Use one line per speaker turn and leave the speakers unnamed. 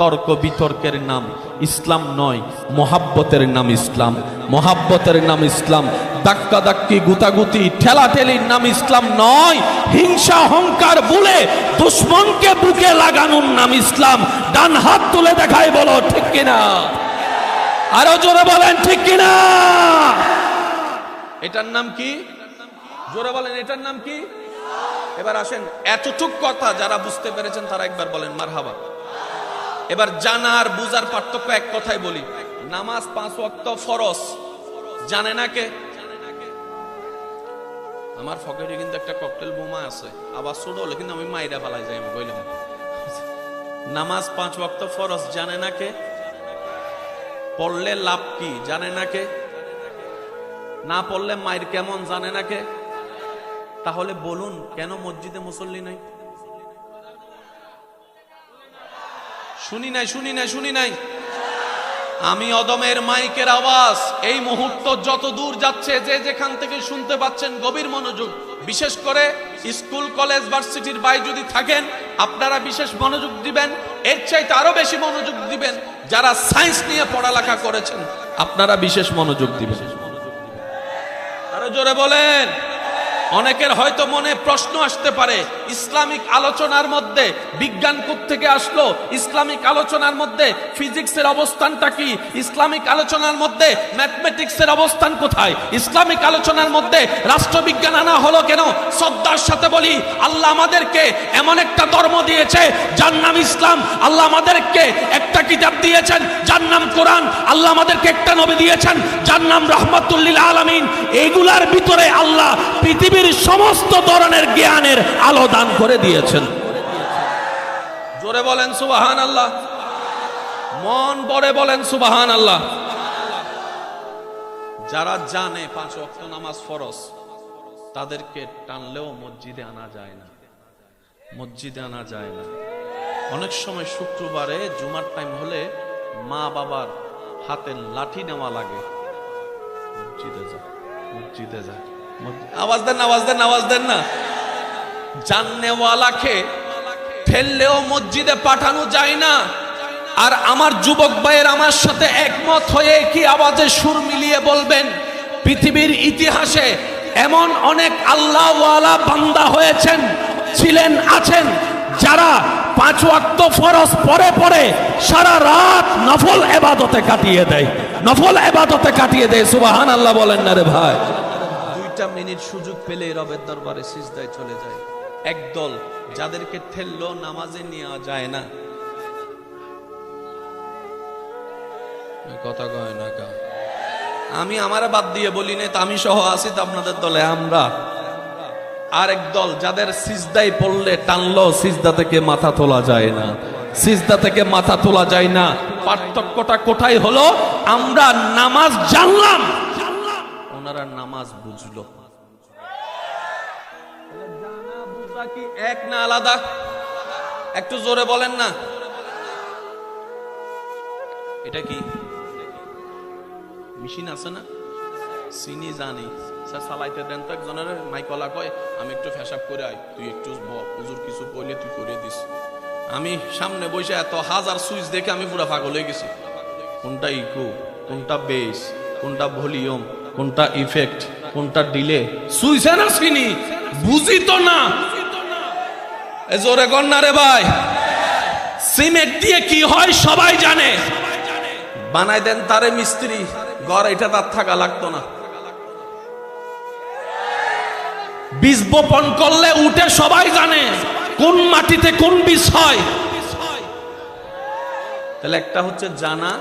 তর্ক বিতর্কের নাম ইসলাম নয়, মহাব্বতের নাম ইসলাম। মহাব্বতের নাম ইসলাম দাক্কা দাক্কি গুতাগুতি, ঠেলাঠেলির নাম ইসলাম নয়, হিংসা, অহংকার, বলে দুশ্মনকে বুকে লাগানোর নাম ইসলাম। ডান হাত তুলে দেখায় বলো, ঠিক কিনা? আরও জোরে বলেন, ঠিক কিনা? এটার নাম কি? জোরে বলেন, এটার নাম কি? এবার আসেন, এতটুক কথা যারা বুঝতে পেরেছেন তারা একবার বলেন, মারহাবা। এবার জানা আর বুঝার পার্থক্য এক কথাই বলি। নামাজ পাঁচ ওয়াক্ত ফরজ। জানে না কে? আমার ফকেটে কিন্তু একটা ককটেল বোমা আছে। আবার ছোট হলে কিন্তু আমি মাইরা ফালাই যাই, আমি কইলাম। নামাজ পাঁচ ওয়াক্ত ফরজ, জানে না কে? পড়লে লাভ কি, জানে না কে? না পড়লে মায়ের কেমন, জানে না কে? তাহলে বলুন, কেন মসজিদে মুসল্লি নাই? শুনি নাই শুনি নাই শুনি নাই। আমি অদমের মাইকের আওয়াজ, এই মুহূর্ত যত দূর যাচ্ছে, যে যেখান থেকে শুনতে পাচ্ছেন গভীর মনোযোগ, বিশেষ করে স্কুল, কলেজ, ভার্সিটির বাইরে যদি থাকেন, আপনারা বিশেষ মনোযোগ দিবেন, এর চাইতে আরও বেশি মনোযোগ দিবেন, যারা সায়েন্স নিয়ে পড়ালেখা করেছেন, আপনারা বিশেষ মনোযোগ দিবেন। আরও জোরে বলেন। অনেকের হয়তো মনে প্রশ্ন আসতে পারে, ইসলামিক আলোচনার মধ্যে বিজ্ঞান থেকে আসলো? ইসলামিক আলোচনার মধ্যে ফিজিক্সের অবস্থানটা কি? ইসলামিক আলোচনার মধ্যে ম্যাথমেটিক্সের অবস্থান কোথায়? ইসলামিক আলোচনার মধ্যে রাষ্ট্রবিজ্ঞান আনা হলো কেন? শ্রদ্ধার সাথে বলি, আল্লাহ আমাদেরকে এমন একটা ধর্ম দিয়েছে, যার নাম ইসলাম। আল্লাহ আমাদেরকে একটা কিতাব দিয়েছেন, যার নাম কোরআন। আল্লাহ আমাদেরকে একটা নবী দিয়েছেন, যার নাম রহমতুল্লিল আলমিন। এইগুলার ভিতরে আল্লাহ পৃথিবীর সমস্ত ধরনের জ্ঞানের আলো দান করে দিয়েছেন। জোরে বলেন সুবাহান আল্লাহ মন বড়ে বলেন সুবাহান আল্লাহ যারা জানে পাঁচ ওয়াক্ত নামাজ ফরজ, তাদেরকে টানলেও মসজিদে আনা যায় না। মসজিদে আনা যায় না। অনেক সময় শুক্রবারে, জুমার টাইম হলে মা বাবার হাতে লাঠি নেওয়া লাগে। মসজিদে যা মসজিদে যা মসজিদ- আওয়াজ দেন আওয়াজ দেন আওয়াজ দেন না। জাননেওয়ালাকে ঠেললেও মসজিদে পাঠানো যায় না। আর আমার যুবক ভাইয়ের আমার সাথে একমত হয়ে কি আওয়াজে সুর মিলিয়ে বলবেন? পৃথিবীর ইতিহাসে এমন অনেক আল্লাহওয়ালা বান্দা হয়েছেন, ছিলেন, আছেন, যারা পাঁচ ওয়াক্ত ফরজ পরে পরে সারা রাত নফল এবাদতে কাটিয়ে দেয়। নফল এবাদতে কাটিয়ে দেয় সুবাহান আল্লাহ বলেন না রে ভাই। দুইটা মিনিট সুযোগ পেলে রবের দরবারে সিজদায় চলে যায়। একদল যাদেরকে ঠেললো নামাজে নেওয়া যায় না। কথা কয় না কা আমি আমার বাদ দিয়ে বলি না আমি সহ আছি তো আপনাদের দলে, আমরা। আরেক দল যাদের সিজদাই পড়লে টানলো, সিজদা থেকে মাথা তোলা যায় না। সিজদা থেকে মাথা তোলা যায় না। পার্থক্যটা কোথায় হলো? আমরা নামাজ জানলাম। ওনারা নামাজ বুঝলো। এক না আলাদা? একটু জোরে বলেন না। এটা কি? মেশিন আছে না? চিনি জানি। স্যার, চালাইতে দেন তো একজনের। মাইকলা কয়, আমি একটু ফেসাব করে আই তুই একটু হুজুর কিছু কইলে তুই করে দিস। আমি সামনে বসে এত হাজার সুইচ দেখে আমি পুরো পাগল হয়ে গেছি। কোনটা ইকো কোনটা বেস কোনটা ভলিউম? কোনটা ইফেক্ট কোনটা ডিলে সুইচে না চিনি বুঝি না জোরে গন্না রে ভাই। সিমেন্ট দিয়ে কি হয় সবাই জানে। বানাই দেন তারে মিস্ত্রি। ঘর এটা তার থাকা লাগতো না। বীজ বপন করলে উঠে সবাই জানে কোন মাটিতে কোন বীজ হয়। তাহলে একটা হচ্ছে জানা।